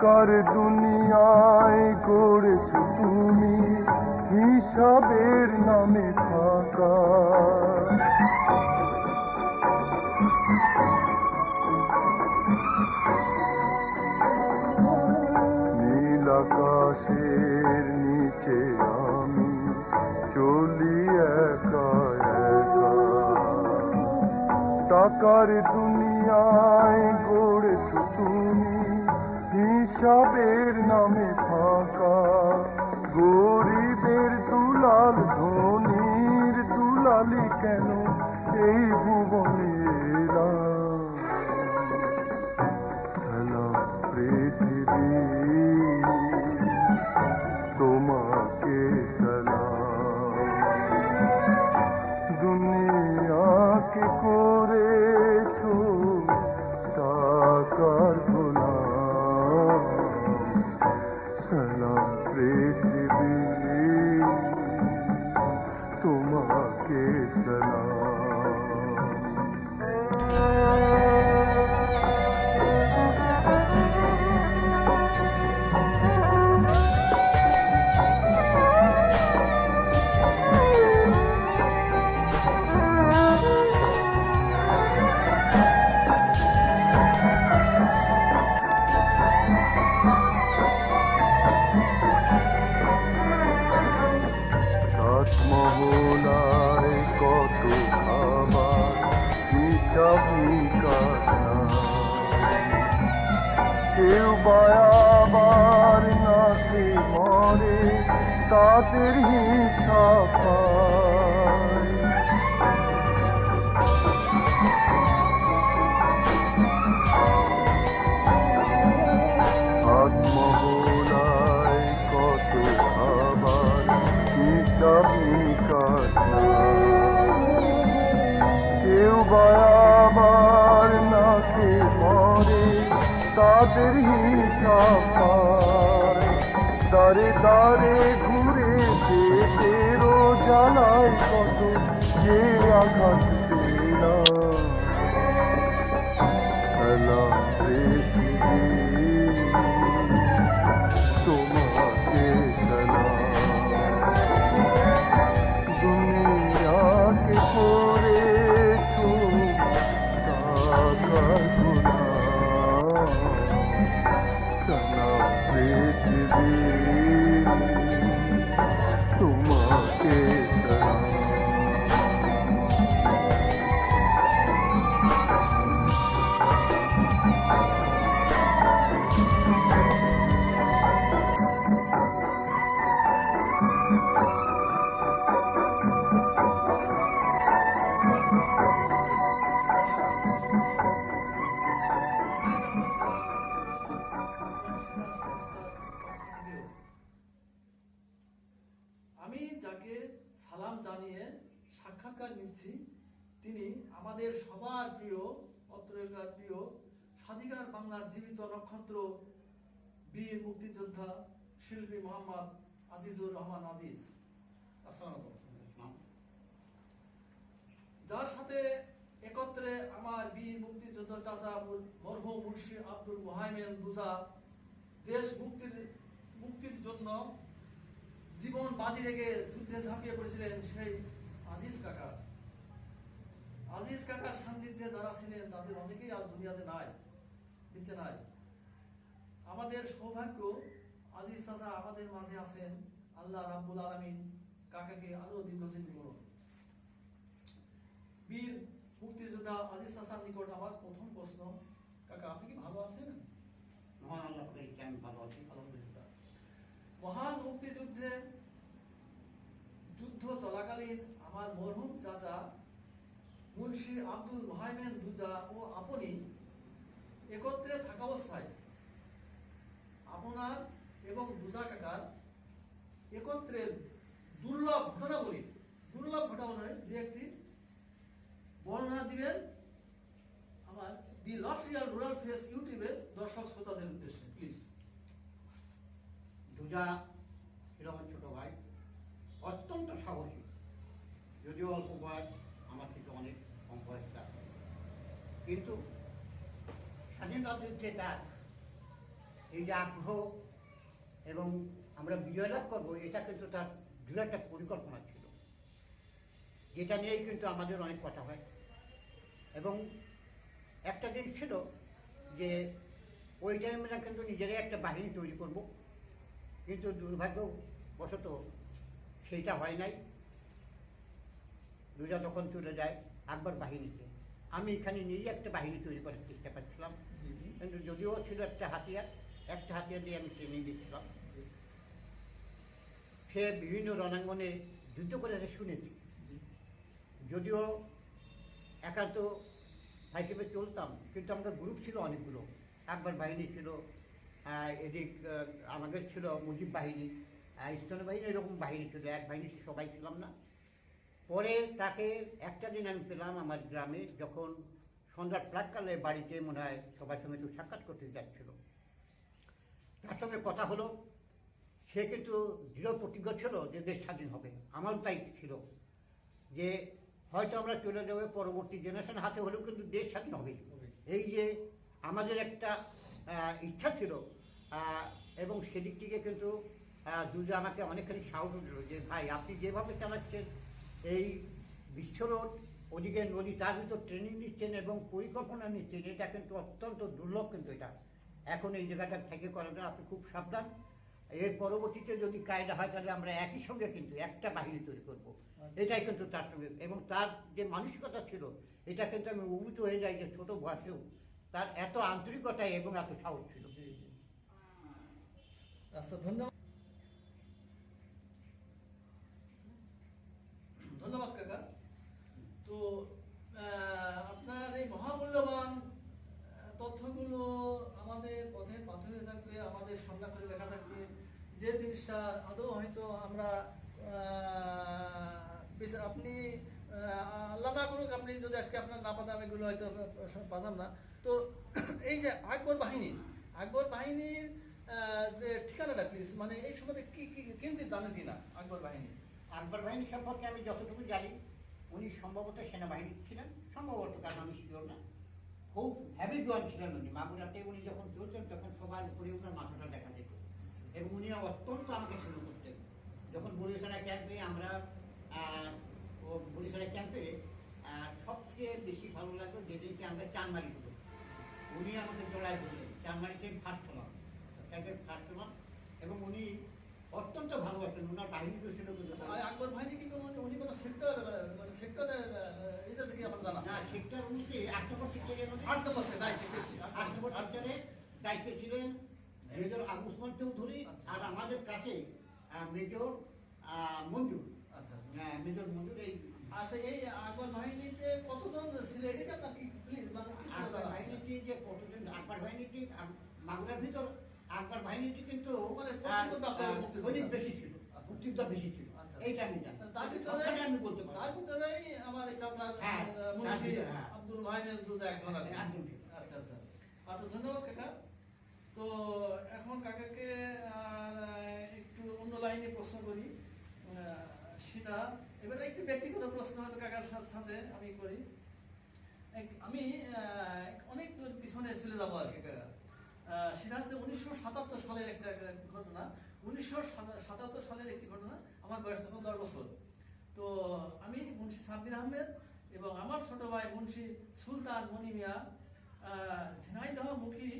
কার দুনিয়ায় করেছ তুমি হিসাবে কেন এই ভুবনে এলাম সারা পৃথিবী তাদের হিসাব আত্মহলায় কত খাবার হিসাবি কথা কেউ বায়াবার নাকে মরে তাদের হিসাব দারে দারে কত যে আঘাত পেলাম খেলা পৃথিবী নক্ষত্র বীর মুক্তিযোদ্ধা শিল্পী মোহাম্মদ আজিজুর রহমান আজিজ। যার সাথে একত্রে আমার বীর মুক্তিযোদ্ধা চাচা মুর- মরহুম মুন্সি আব্দুল মোহাইমেন দুজা দেশ মুক্তির মুক্তির জন্য জীবন বাজি রেখে যুদ্ধে ঝাঁপিয়ে পড়েছিলেন সেই আজিজ কাকা। আজিজ কাকার সান্নিধ্যে যারা ছিলেন, তাদের অনেকেই আজ দুনিয়াতে নাই, বেঁচে নাই। আমাদের সৌভাগ্য আজিজ চাচা আমাদের মাঝে আছেন। আল্লাহ রাব্বুল আলামিন কাকাকে আরও দীর্ঘদিন করুন বীর মুক্তিযোদ্ধা আজিজ চাচার নিকট আমার প্রথম প্রশ্ন। কাকা আপনি কি ভালো আছেন? মহান আল্লাহ পাকের ইচ্ছায় আমি ভালো আছি আলহামদুলিল্লাহ। মহান মুক্তিযুদ্ধে যুদ্ধ চলাকালীন আমার মরহুম চাচা মুন্সি আব্দুল মোহাইমেন দুজা ও আপনি একত্রে থাকা অবস্থায় আপনার এবং দুজা কাকার একত্রে দুর্লভ ঘটনাবলী। দুর্লভ ঘটনাবলীর দু একটি বর্ণনা দিবেন আমার the loss real rural face ইউটিউবের দর্শক শ্রোতাদের উদ্দেশ্যে, প্লিজ। দুজা ছিল আমার ছোট ভাই, অত্যন্ত সাহসী। যদিও অল্প বয়স, আমার থেকে অনেক কম বয়স কিন্তু স্বাধীনতা যুদ্ধে তার এই যে আগ্রহ এবং আমরা বিজয় লাভ করব এটা কিন্তু তার দৃঢ় একটা পরিকল্পনা ছিল। যেটা নিয়েই কিন্তু আমাদের অনেক কথা হয়। এবং একটা জিনিস ছিল যে ওই টাইমে আমরা কিন্তু নিজেরাই একটা বাহিনী তৈরি করব কিন্তু দুর্ভাগ্যবশত সেইটা হয় নাই। দুর্গা তখন চলে যায় আকবর বাহিনীতে। আমি এখানে নিজে একটা বাহিনী তৈরি করার চেষ্টা করছিলাম। কিন্তু যদিও ছিল একটা হাতিয়ার একটা হাতিয়ার দিয়ে আমি ট্রেনিং দিচ্ছিলাম। সে বিভিন্ন রণাঙ্গনে যুদ্ধ করেছে শুনেছি। যদিও একান্ত হিসেবে চলতাম, কিন্তু আমাদের গ্রুপ ছিল অনেকগুলো। একবার বাহিনী ছিল এদিক আমাদের ছিল মুজিব বাহিনী স্তন বাহিনী, এরকম বাহিনী ছিল, এক বাহিনী সবাই ছিলাম না। পরে তাকে একটা দিন আমি পেলাম আমার গ্রামে, যখন সন্ধ্যার প্রাককালে বাড়িতে মনে হয় সবার সঙ্গে একটু সাক্ষাৎ করতে যাচ্ছিল। তার সঙ্গে কথা হলো সে কিন্তু দৃঢ় প্রতিজ্ঞ ছিল যে দেশ স্বাধীন হবে আমার তাই ছিল যে হয়তো আমরা চলে যাব পরবর্তী জেনারেশন হাতে হলেও কিন্তু দেশ স্বাধীন হবে। এই যে আমাদের একটা ইচ্ছা ছিল এবং সেদিক থেকে কিন্তু আহ, দুজা আমাকে অনেকখানি সাহস দিল যে ভাই আপনি যেভাবে চালাচ্ছেন এই বিশ্ব রোড ওদিকে নদী তার ভিতর ট্রেনিং নিচ্ছেন এবং পরিকল্পনা নিচ্ছেন এটা কিন্তু অত্যন্ত দুর্লভ কিন্তু এটা এখন এই জায়গাটা থেকে করাটা আপনি খুব সাবধান। এর পরবর্তীতে যদি কায়দা হয় তাহলে আমরা একই সঙ্গে কিন্তু একটা বাহিনী তৈরি করব। এটাই কিন্তু তার সঙ্গে এবং তার যে মানসিকতা ছিল এটা কিন্তু আমি উভূত হয়ে যাই যে ছোট বয়সেও তার এত আন্তরিকতায় এবং এত সাহস ছিল। আচ্ছা ধন্যবাদ কাকা তো আহ, আপনার এই মহামূল্যবান আহ, তথ্যগুলো আমাদের পথে পাথরে থাকবে, আমাদের সংজ্ঞা করে লেখা থাকবে। যে জিনিসটা আদৌ হয়তো আমরা আপনি আল্লাহ না করুক, আপনি যদি আজকে আপনার না পাতাম, এগুলো হয়তো পাতাম না। তো এই যে আকবর বাহিনী আকবর বাহিনীর যে ঠিকানাটা প্লিজ মানে এই সম্বন্ধে কি কি, কিঞ্চিত জানেন কিনা আকবর বাহিনী আকবর বাহিনী সম্পর্কে আমি যতটুকু জানি, উনি সম্ভবত সেনাবাহিনী ছিলেন। সম্ভবত, কারণ আমি শিওর না। খুব হ্যাভি জোয়ান ছিলেন উনি মাগুরাতে উনি যখন চলতেন তখন সবার উপরে ওনার মাথাটা দেখা যেত। এবং উনি অত্যন্ত আমাকে শুরু করতেন। যখন বরিশালা ক্যাম্পে আমরা বরিশালা ক্যাম্পে সবচেয়ে বেশি ভালো লাগতো যেদিনকে আমরা চানমারি হতো উনি আমাকে জড়ায় বললেন চানমারিতে ফার্স্ট হলাম। ফার্স্ট হলাম এবং উনি অত্যন্ত ভালোবাসতেন ওনার বাহিনী ছিল কিন্তু আচ্ছা, আর আকবর বাহিনী কি কোনো উনি কোনো সেক্টর মানে সেক্টরের এটা থেকে আপনার জানা না সেক্টর উনিতে আট নম্বর সেক্টরের মধ্যে আট নম্বর সেক্টর, আট নম্বর সেক্টরে দায়িত্বে ছিলেন মেজর আবু চৌধুরী আচ্ছা। আর আমাদের কাছে মেজর মঞ্জুর। আচ্ছা আচ্ছা। হ্যাঁ, মেজর মঞ্জুর এই আচ্ছা এই আকবর বাহিনীতে কতজন ছিল এটা আপনার কি প্লিজ মানে কি ছিল? বাহিনীটি যে কতজন আকবর বাহিনীটি মাগুরার ভিতর আকবর বাহিনীটি কিন্তু মানে। সৈনিক বেশি ছিল। মুক্তিযোদ্ধা বেশি ছিল আচ্ছা এইটা আমি জানি তার ভিতরে আমি বলতে পারব তার ভিতরেই আমার চাচার হ্যাঁ, আহ, তার মুন্সি হ্যাঁ। আব্দুল মাহিনের দুটো একজন আর কি। একদম ঠিক। আচ্ছা আচ্ছা আচ্ছা ধন্যবাদ কাকা তো এখন কাকাকে একটু অন্য লাইনে প্রশ্ন করি সেটা এবার একটু ব্যক্তিগত প্রশ্ন হয়তো কাকার সাথে সাথে আমি করি আমি আহ, অনেক দূর পিছনে চলে যাব আর কি কাকা সেটা হচ্ছে উনিশশো সাতাত্তর সালের একটা ঘটনা। উনিশশো সাতাত্তর সালের একটি ঘটনা। আমার বয়স তখন দশ বছর। তো আমি মুন্সি সাব্বির আহমেদ এবং আমার ছোট ভাই মুন্সি সুলতান মনি মিয়া আহ, ঝিনাইদহ মুখী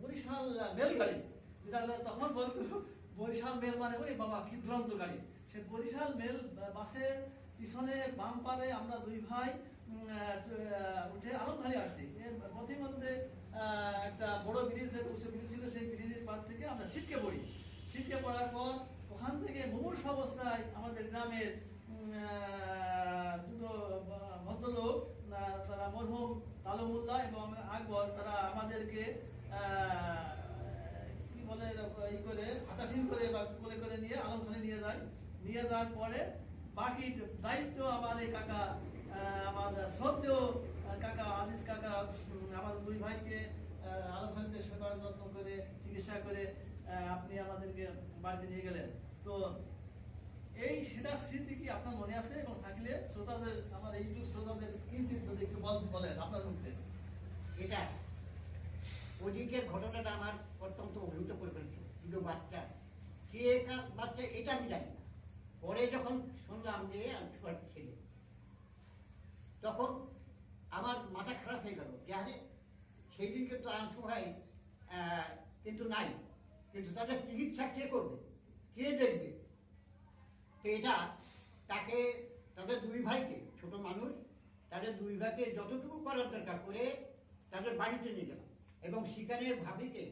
বরিশাল মেলগাড়ি যেটা তখন বলতো বরিশাল মেল মানে ওরে বাবা কি গাড়ি। সে বরিশাল মেল বাসের পিছনে বাম পারে আমরা দুই ভাই উঠে আলমখালি আসছি। এর পথে মধ্যে আহ, একটা বড় ব্রিজের উঁচু ব্রিজ ছিল সেই ব্রিজের পার থেকে আমরা ছিটকে পড়ি। ছিটকে পড়ার পর ওখান থেকে মুমূর্ষ অবস্থায় আমাদের গ্রামের দুটো ভদ্রলোক তারা মরহুম তালুমুল্লাহ এবং আকবর তারা আমাদেরকে কি বলে ই করে হাতাশিন করে বা কোলে করে নিয়ে আলমখানে নিয়ে যায়। নিয়ে যাওয়ার পরে বাকি দায়িত্ব আমার এই কাকা আমার শ্রদ্ধেয় কাকা আজিজ কাকা উম, আমাদের দুই ভাইকে আলমখানিতে সেবার যত্ন করে চিকিৎসা করে আপনি আমাদেরকে বাড়িতে নিয়ে গেলেন। তো এই সেটা স্মৃতি কি আপনার মনে আছে? এবং থাকলে শ্রোতাদের, আমার ইউটিউব শ্রোতাদের একটু বল- বলেন আপনার মুখে। এটা, ওদিকের ঘটনাটা আমার অত্যন্ত অভিভূত করে ফেলছে ছিল বাচ্চা। কে বাচ্চা এটা আমি জানি। পরে যখন শুনলাম যে আমি ছেলে, তখন আমার মাথা খারাপ হয়ে গেল। যে আরে, সেই দিন কিন্তু আনসু ভাই কিন্তু নাই। কিন্তু তাদের চিকিৎসা কে করবে? কে দেখবে? তো এটা তাকে তাদের দুই ভাইকে ছোট মানুষ তাদের দুই ভাইকে যতটুকু করার দরকার করে তাদের বাড়িতে নিয়ে গেলাম। এবং সেখানে ভাবিকে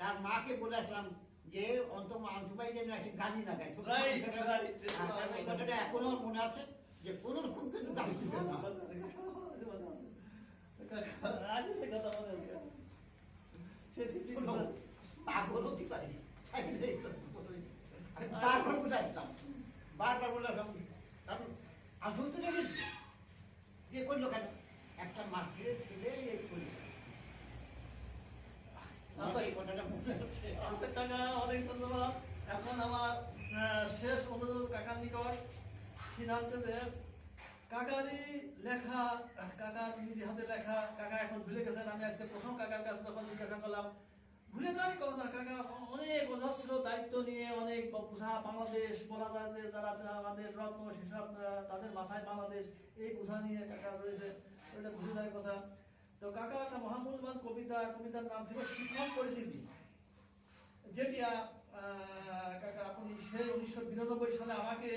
তার মাকে বলে আসলাম যে অন্তম আনসুবাই যেন আসে গালি না দেয়. হ্যাঁ, কথাটা এখনও মনে আছে যে কোনো রকম কিন্তু গালি ছিল না আজ সে কথা মনে আছে সে স্মৃতি কোনো পাগল হতে পারি? বারবার বলে আসলাম। বারবার বলে আসলাম। কারণ আসল তো দেখেছি যে করল কেন? একটা মাস্টারের ছেলে এই করল। আচ্ছা। আচ্ছা কাকা অনেক ধন্যবাদ। এখন আমার শেষ অনুরোধ কাকার নিকট। হচ্ছে যে কাকারই লেখা কাকার নিজে হাতে লেখা, কাকা এখন ভুলে গেছেন, আমি আজকে প্রথম কাকার কাছে যখন জিজ্ঞাসা করলাম, ভুলে যাওয়ার কথা, কাকা অনেক অজস্র দায়িত্ব নিয়ে অনেক বোঝা বাংলাদেশ, বলা যায় যে যারা আমাদের রত্ন সেসব তাদের মাথায় বাংলাদেশ, এই বোঝা নিয়ে কাকা রয়েছে ওইটা ভুলে যাওয়ার কথা। তো কাকা একটা মহামূল্যবান কবিতা, কবিতার নাম ছিল শিক্ষক পরিস্থিতি। যেটি কাকা আপনি সেই উনিশশো বিরানব্বই সালে আমাকে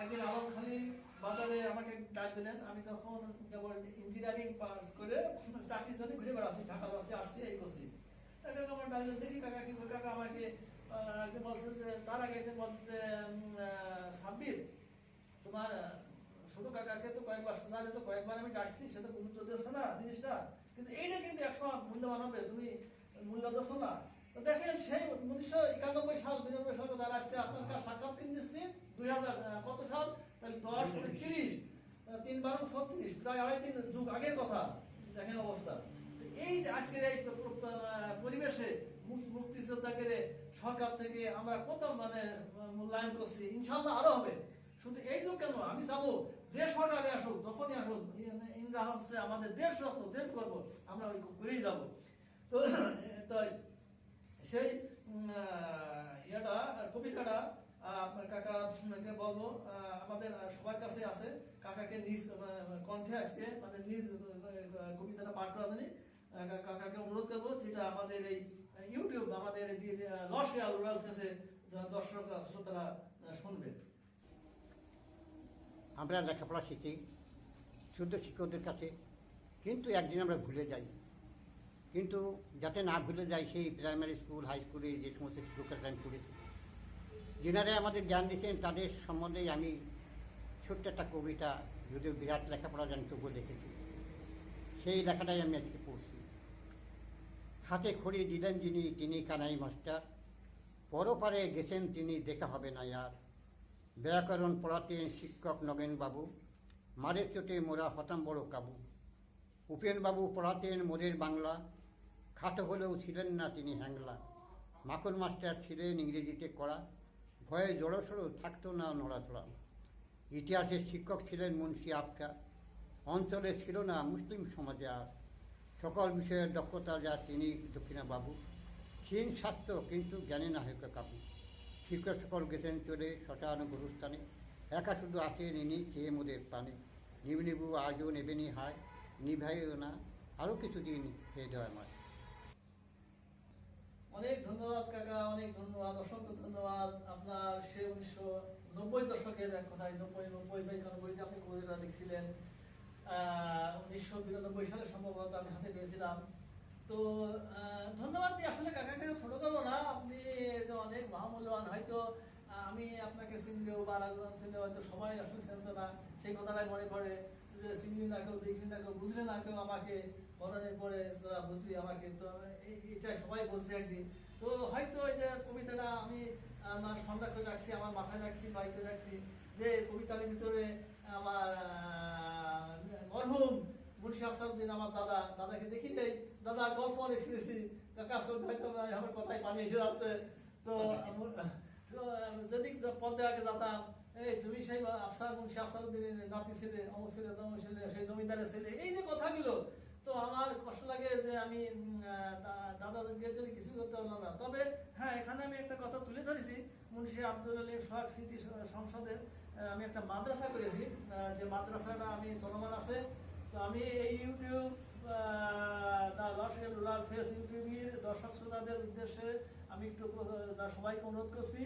একদিন আলমখালি বাজারে আমাকে ডাক দিলেন, আমি তখন কেবল ইঞ্জিনিয়ারিং পাস করে চাকরির জন্য ঘুরে বেড়াচ্ছি, ঢাকা যাচ্ছি, আসছি, এই করছি। আমার ডাকলেন দেখি কাকা কি কাকা আমাকে একদিন বলছে যে, তার আগে একদিন বলছে যে সাব্বির, তোমার ছোট কাকাকে তো কয়েকবার সোজালে তো কয়েকবার আমি ডাকছি, সে তো গুরুত্ব দিচ্ছে না জিনিসটা। কিন্তু এইটা কিন্তু এক একসময় মূল্যবান হবে, তুমি মূল্য দিচ্ছ না। দেখেন, সেই উনিশশো একানব্বই সাল, বিরানব্বই সাল আজকে আপনার সাক্ষাৎ কিনে দিচ্ছি দুই হাজার কত সাল? তাহলে দশ কোটি তিরিশ তিন বারো ছত্রিশ, প্রায় আড়াই তিন যুগ আগের কথা, দেখেন অবস্থা। এই আজকের এই পরিবেশে মুক্তিযোদ্ধাকে সরকার থেকে আমরা কত মানে মূল্যায়ন করছি ইনশাল্লাহ আরও হবে। শুধু এই যুগ কেন, আমি যাব যে সরকারে আসুক, যখনই আসুক, ইন্দিরা হচ্ছে আমাদের দেশ রত্ন, দেশ গর্ব, আমরা ওই করেই যাব। তো, তাই সেই ইয়েটা, কবিতাটা আপনার কাকাকে বলব আমাদের সবার কাছে আছে। কাকাকে নিজ কণ্ঠে আজকে মানে নিজ কবিতাটা পাঠ করা জানি কাকাকে অনুরোধ করব, যেটা আমাদের এই ইউটিউব আমাদের লসিয়াল রুরাল কাছে দর্শক শ্রোতারা শুনবে আমরা লেখাপড়া শিখি, শুদ্ধ শিক্ষকদের কাছে, কিন্তু একদিন আমরা ভুলে যাই। কিন্তু যাতে না ভুলে যাই, সেই প্রাইমারি স্কুল হাই স্কুলে যে সমস্ত শিক্ষকরা আমি পড়েছি যেনারা আমাদের জ্ঞান দিয়েছেন, তাদের সম্বন্ধে আমি ছোট্ট একটা কবিতা, যদিও বিরাট লেখাপড়া জানি তবুও লিখেছি সেই লেখাটাই আমি আজকে পড়ছি। হাতে খড়ি দিলেন যিনি, তিনি কানাই মাস্টার। পরপারে গেছেন তিনি, দেখা হবে না আর। ব্যাকরণ পড়াতেন শিক্ষক নগেনবাবু। মারের চোটে মোরা হতাম বড় কাবু। উপেনবাবু পড়াতেন মোদের বাংলা। খাটো হলেও ছিলেন না তিনি হ্যাংলা। মাখন মাস্টার ছিলেন ইংরেজিতে কড়া। ভয়ে জড়সড়ো থাকতো না নড়াচড়া। ইতিহাসের শিক্ষক ছিলেন মুন্সি আফকা অঞ্চলে ছিল না মুসলিম সমাজে আর। সকল বিষয়ের দক্ষতা যা তিনি দক্ষিণাবাবু। ক্ষীণ স্বাস্থ্য কিন্তু জ্ঞানে হইকে কাবু শিক্ষক সকল গেছেন চলে শটানো গুরুস্থানে। একা শুধু আসেন ইনি চেয়ে মোদের প্রাণে নিবু নিবু আজও নেবেনি হায় নিভাইও না। আরও কিছুদিন হে দয়াময়। অনেক ধন্যবাদ, কাকা, অনেক ধন্যবাদ, অসংখ্য ধন্যবাদ। আপনার সে উনিশশো নব্বই দশকের এক কথায় নব্বই নব্বই বা একানব্বইতে আপনি কবিতা লিখছিলেন। উনিশশো বিরানব্বই সালে সম্ভবত আমি হাতে পেয়েছিলাম। তো ধন্যবাদ দিয়ে আসলে কাকাকে ছোট করব না। আপনি যে অনেক মহামূল্যবান, হয়তো আমি আপনাকে চিনলেও বা আরেকজন চিনলেও হয়তো সবাই আসলে চিনছে না। সেই কথাটাই মনে পড়ে যে চিনলি না কেউ দেখলি না কেউ বুঝলে না কেউ আমাকে মরণের পরে তোরা বুঝলি আমাকে। তো এটাই সবাই বুঝবে একদিন। তো হয়তো এই যে কবিতাটা আমি আমার সংগ্রহ করে রাখছি আমার মাথায় রাখছি বাই করে রাখছি যে কবিতার ভিতরে আমার মরহুম মুন্সি আফসারুদ্দিন আমার দাদা দাদাকে দেখি নেই। দাদা গল্প অনেক শুনেছি। কাকা সঙ্গে হয়তো আমার- কথায় পানি এসে আসছে তো যদি পদ্মে আগে যেতাম এই তুমি সেই আফসার মুন্সি আফসারুদ্দিনের নাতি ছেলে, অমুক ছেলে, তমুক ছেলে, সেই জমিদারের ছেলে, এই যে কথাগুলো, তো আমার কষ্ট লাগে যে আমি দাদাদেরকে যদি কিছু করতে পারলাম না। তবে হ্যাঁ এখানে আমি একটা কথা তুলে ধরেছি। মুন্সি আব্দুল আলীম সোহাগ স্মৃতি সংসদের আমি একটা মাদ্রাসা করেছি যে মাদ্রাসাটা আমি চলমান আছে। তো আমি এই YouTube the loss real rural face ইউটিউবের দর্শক শ্রোতাদের উদ্দেশ্যে আমি একটু সবাইকে অনুরোধ করছি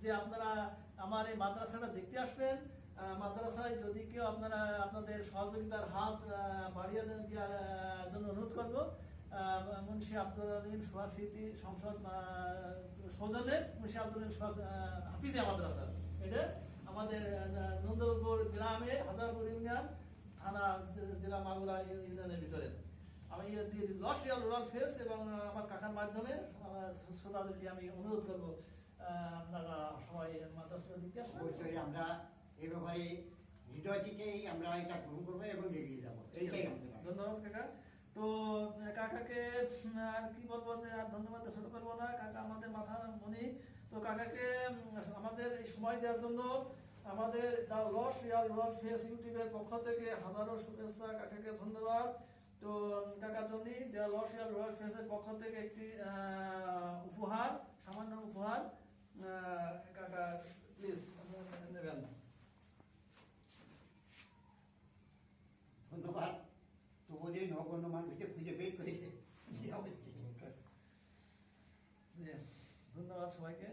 যে আপনারা আমার এই মাদ্রাসাটা দেখতে আসবেন মাদ্রাসায় যদি কেউ আপনারা আপনাদের সহযোগিতার হাত বাড়িয়ে দেওয়ার জন্য অনুরোধ করব মুন্সি আব্দুল আলিম সোহাগ স্মৃতি সংসদ আহ, সৌজন্যে মুন্সি আব্দুল আলিম হাফিজিয়া মাদ্রাসা। এটা আমাদের নন্দলপুর গ্রামে হাজারপুর ইউনিয়ন থানা জেলা মাগুরা ইউনিয়নের ভিতরে। আমি লস রিয়াল রুরাল ফেস এবং আমার কাকার মাধ্যমে শ্রোতাদেরকে আমি অনুরোধ করব আপনারা সবাই মাদ্রাসা দিতে আসবেন অবশ্যই আমরা এ ব্যাপারে হৃদয় থেকেই আমরা এটা গ্রহণ করব এবং এগিয়ে যাব। এইটাই আমাদের ধন্যবাদ কাকা। তো কাকাকে আর কি বলব যে আর ধন্যবাদ ছোট করব না। কাকা আমাদের মাথার মনি তো কাকাকে আমাদের এই সময় দেওয়ার জন্য আমাদের the loss real royal face ইউটিউবের পক্ষ থেকে হাজারো শুভেচ্ছা কাকাকে ধন্যবাদ। তো কাকার জন্য দা লস রিয়াল রয়াল ফেসের পক্ষ থেকে একটি আহ, উপহার সামান্য উপহার। কাকা প্লিজ নেবেন ধন্যবাদ তবু যে নগণ্য মানুষকে খুঁজে বের করে দেওয়া হচ্ছে ধন্যবাদ সবাইকে